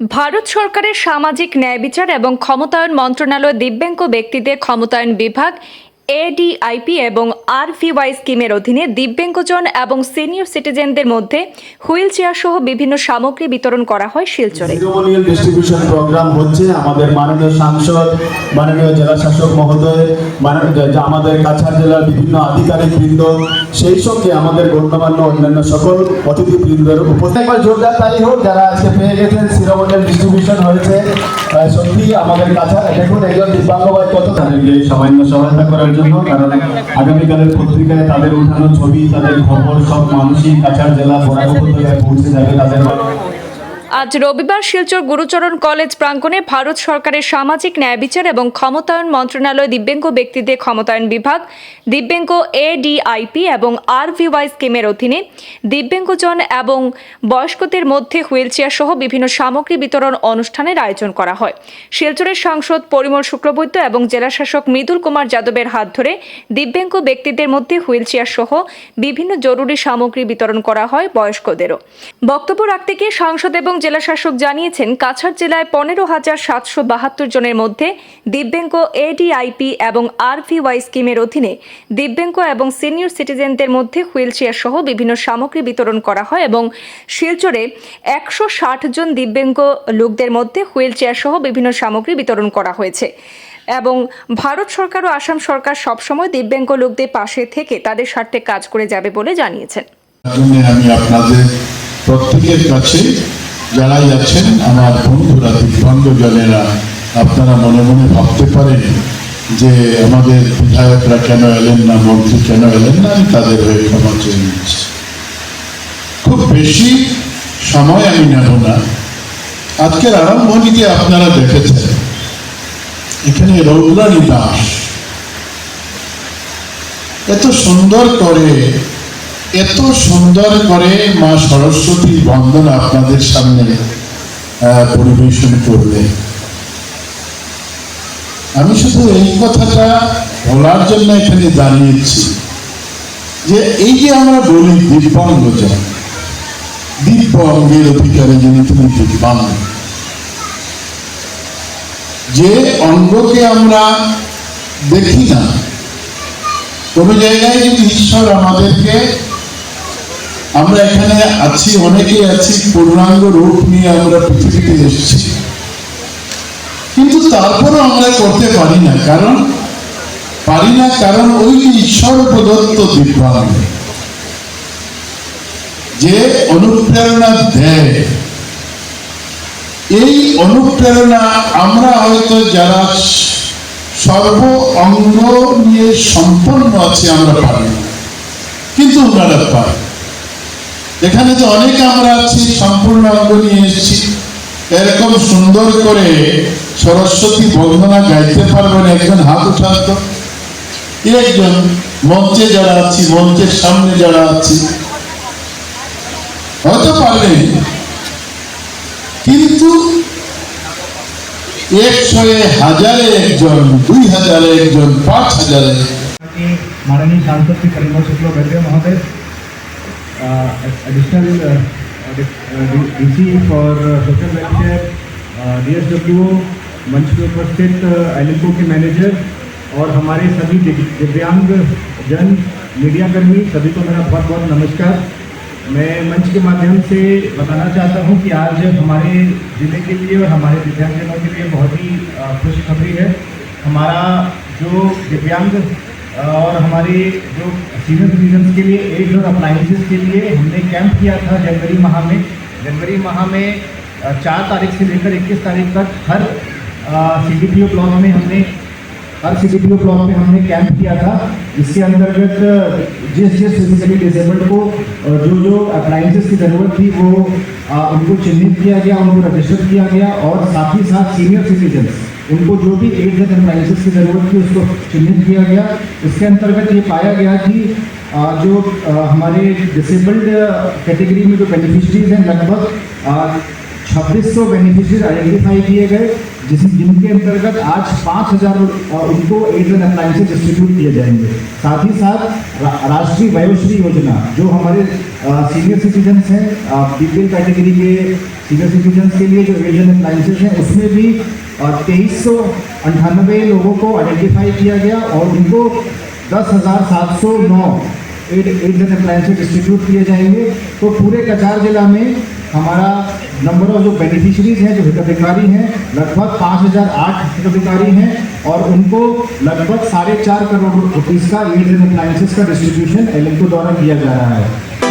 ভারত সরকারের সামাজিক ন্যায় বিচার এবং ক্ষমতায়ন মন্ত্রণালয় দিব্যাঙ্গ ব্যক্তিদের ক্ষমতায়ন বিভাগ এডিআইপি এবং আরভিওয়াই স্কিমের অধীনে দিব্যাঙ্গজন এবং সিনিয়র সিটিজেনদের মধ্যে হুইল চেয়ার সহ বিভিন্ন সামগ্রী বিতরণ করা হয় শিলচরে। ডিস্ট্রিবিউশন প্রোগ্রাম হচ্ছে আমাদের মাননীয় সাংসদ, মাননীয় জেলা শাসক মহোদয় আমাদের কাছাড় জেলার বিভিন্ন আধিকারিক বৃন্দ, সেই সঙ্গে আমাদের গণ্যমান্য অন্যান্য সকল উপস্থিত। জোরদার তাই হোক, যারা আজকে পেয়ে গেছেন ডিস্ট্রিবিউশন হয়েছে। সত্যি আমাদের কাছাড়, দেখুন, একজন দিব্যাঙ্গ ভাই কত সামান্য সহায়তা করার জন্য কারণ আগামীকালের পত্রিকায় তাদের উঠানো ছবি, তাদের খবর সব মানুষই কাছাড় জেলা বরাক উপত্যকায় পৌঁছে যাবে তাদের আজ রবিবার শিলচর গুরুচরণ কলেজ প্রাঙ্গণে ভারত সরকারের সামাজিক ন্যায় বিচার এবং ক্ষমতায়ন মন্ত্রণালয় দিব্যাঙ্গ ব্যক্তিদের ক্ষমতায়ন বিভাগ, দিব্যাঙ্গ এডিআইপি এবং আরভিওয়াই স্কিমের অধীনে দিব্যাঙ্গজন এবং বয়স্কদের মধ্যে হুইল চেয়ার সহ বিভিন্ন সামগ্রী বিতরণ অনুষ্ঠানের আয়োজন করা হয়। শিলচরের সাংসদ পরিমল শুক্রবৈদ্য এবং জেলাশাসক মৃদুল কুমার যাদবের হাত ধরে দিব্যাঙ্গ ব্যক্তিদের মধ্যে হুইল চেয়ার সহ বিভিন্ন জরুরি সামগ্রী বিতরণ করা হয় বয়স্কদেরও। বক্তব্য রাখতে গিয়ে সাংসদ এবং জেলাশাসক জানিয়েছেন, কাছাড় জেলায় পনেরো হাজার সাতশো বাহাত্তর জনের মধ্যে দিব্যাঙ্গ এডিআইপি এবং আরভিওয়াই স্কিমের অধীনে দিব্যাঙ্গ এবং সিনিয়র সিটিজেনদের মধ্যে হুইল চেয়ার সহ বিভিন্ন সামগ্রী বিতরণ করা হয় এবং শিলচরে একশো ষাট জন দিব্যাঙ্গ লোকদের মধ্যে হুইল চেয়ার সহ বিভিন্ন সামগ্রী বিতরণ করা হয়েছে। এবং ভারত সরকার ও আসাম সরকার সবসময় দিব্যাঙ্গ লোকদের পাশে থেকে তাদের স্বার্থে কাজ করে যাবে বলে জানিয়েছেন। আমি আপনাদের প্রত্যেকের কাছে যারাই আছেন, আমার বন্ধুরা দিব্যাঙ্গ জনেরা আপনারা মনে মনে ভাবতে পারেন যে আমাদের বিধায়করা কেন এলেন না, মন্ত্রী কেন এলেন না, আমি তাদের হয়ে ক্ষমা চেয়ে নিচ্ছি। খুব বেশি সময় আমি নেব না। আজকের আরম্ভণীতে আপনারা দেখেছেন, এখানে রৌদ্রানী দাস। এত সুন্দর করে এত সুন্দর করে মা সরস্বতীর বন্দনা আপনাদের সামনে পরিবেশন করলেন। আমি শুধু এই কথাটা বলার জন্য এখানে দাঁড়িয়েছি যে এই যে আমরা বলি দিব্যাঙ্গজন, দিব্যাঙ্গের অধিকারে যিনি তুমি দিব্যাঙ্গ। যে অঙ্গকে আমরা দেখি না, কোনো জায়গায় যদি ঈশ্বর আমাদেরকে আমরা এখানে আছি, অনেকেই আছি, পূর্ণাঙ্গ রূপ নিয়ে আমরা পৃথিবীতে এসেছি। কিন্তু তারপরও আমরা করতে পারি না, কারণ পারি না কারণ ওই ঈশ্বর প্রদত্ত দিব্যাঙ্গ যে অনুপ্রেরণা দেয়। এই অনুপ্রেরণা আমরা হয়তো যারা সর্ব অঙ্গ নিয়ে সম্পন্ন আছে, আমরা পারি। কিন্তু ওনারা পায়। এখানে যে অনেক আমরা আছি, সম্পূর্ণ অঙ্গ নিয়ে এসেছি। এরকম সুন্দর করে সরস্বতী বন্দনা গাইতে পারবেন একজন হাত উঠাত একজন মঞ্চে যারা আছি, মঞ্চের সামনে যারা আছি। হয়তো পারবে। কিন্তু একশোয়ে হাজারে একজন, দুই হাজারে একজন, পাঁচ হাজারে। মাননীয় সাংসদ শ্রী কালিমা বেদে মহোদয় महोदय additional DC for social welfare DSW मंच पे उपस्थित एलिको के मैनेजर और हमारे सभी दिव्य- दिव्यांग जन मीडिया कर्मी सभी को मेरा बहुत बहुत नमस्कार। मैं मंच के माध्यम से बताना चाहता हूँ कि आज हमारे ज़िले के लिए और हमारे दिव्यांगजनों के लिए बहुत ही अ, खुशखबरी है। हमारा जो दिव्यांग और हमारे जो सीनियर सिटीजन्स के लिए एड्स और अप्लाइंसेस के लिए हमने कैंप किया था जनवरी माह में। जनवरी माह में चार तारीख से लेकर इक्कीस तारीख तक हर C D P O block में हमने, हर C D P O block में हमने कैंप किया था। इसके अंतर्गत जिस जिस फिजिकली डिसेबल्ड को जो जो अप्लाइंसेस की ज़रूरत थी वो उनको चिन्हित किया गया, उनको रजिस्टर किया गया और साथ ही साथ सीनियर सिटीजन्स उनको जो भी एड्स एंड अप्लाइंसेस की ज़रूरत थी, उसको चिन्हित किया गया। इसके अंतर्गत ये पाया गया कि जो हमारे डिसेबल्ड कैटेगरी में जो बेनिफिशरीज हैं, लगभग 2600 बेनिफिशियरी आइडेंटिफाई किए गए, जिस जिनके अंतर्गत आज 5000 उनको एड्स एंड अप्लायंसेज डिस्ट्रीब्यूट किए जाएँगे। साथ ही साथ राष्ट्रीय वयोश्री योजना, जो हमारे सीनियर सिटीजन्स हैं बीपीएल कैटेगरी के सीनियर सिटीजन्स के लिए जो एड्स एंड अप्लायंसेज हैं, उसमें भी तेईस सौ अंठानबे लोगों को आइडेंटिफाई किया गया और उनको दस हज़ार सात सौ नौ aid aids and appliances distribute किए जाएँगे। तो पूरे कचार जिला में हमारा नंबर ऑफ़ जो बेनिफिशरीज हैं, जो हितधिकारी हैं, लगभग पाँच हज़ार आठ हितधिकारी हैं और उनको लगभग साढ़े चार करोड़ रुपीज़ का एंड अप्लायंसेज का डिस्ट्रीब्यूशन एल द्वारा किया जा रहा है।